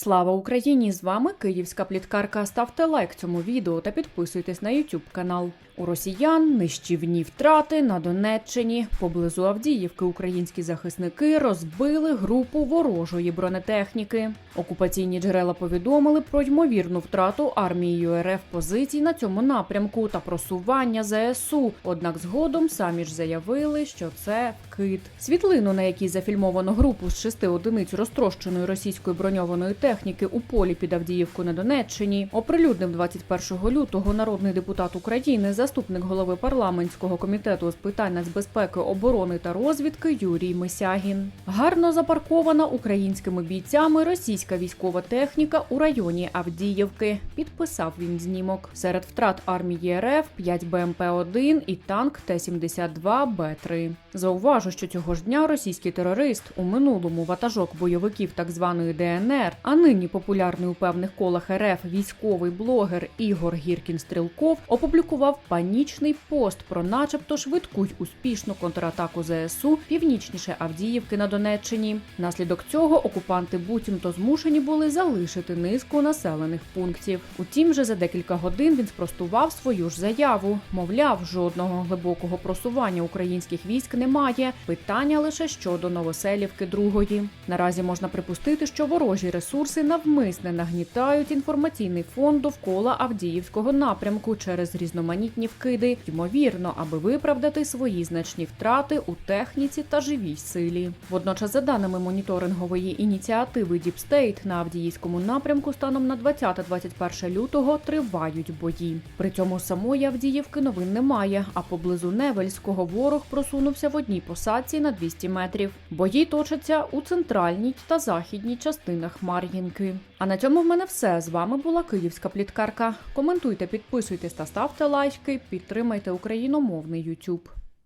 Слава Україні! З вами київська пліткарка. Ставте лайк цьому відео та підписуйтесь на YouTube канал. У росіян нищівні втрати на Донеччині. Поблизу Авдіївки українські захисники розбили групу ворожої бронетехніки. Окупаційні джерела повідомили про ймовірну втрату армією РФ позицій на цьому напрямку та просування ЗСУ. Однак згодом самі ж заявили, що це вкид. Світлину, на якій зафільмовано групу з шести одиниць розтрощеної російської броньованої техніки у полі під Авдіївку на Донеччині, оприлюднив 21 лютого народний депутат України, заступник голови парламентського комітету з питань нацбезпеки, оборони та розвідки Юрій Мисягін. Гарно запаркована українськими бійцями російська військова техніка у районі Авдіївки. Підписав він знімок. Серед втрат армії РФ 5 БМП-1 і танк Т-72Б3. Зауважу, що цього ж дня російський терорист у минулому ватажок бойовиків так званої ДНР, нині популярний у певних колах РФ військовий блогер Ігор Гіркін Стрілков опублікував панічний пост про, начебто, швидку й успішну контратаку ЗСУ північніше Авдіївки на Донеччині. Наслідок цього окупанти буцімто змушені були залишити низку населених пунктів. Утім, вже за декілька годин він спростував свою ж заяву. Мовляв, жодного глибокого просування українських військ немає. Питання лише щодо Новоселівки другої. Наразі можна припустити, що ворожі ресурси навмисне нагнітають інформаційний фон довкола Авдіївського напрямку через різноманітні вкиди, ймовірно, аби виправдати свої значні втрати у техніці та живій силі. Водночас, за даними моніторингової ініціативи State, на Авдіївському напрямку станом на 20-21 лютого тривають бої. При цьому самої Авдіївки новин немає. А поблизу Невельського ворог просунувся в одній посадці на 200 метрів. Бої точаться у центральній та західній частинах Мар'їнки. А на цьому в мене все. З вами була Київська пліткарка. Коментуйте, підписуйтесь та ставте лайки. Підтримайте україномовний YouTube.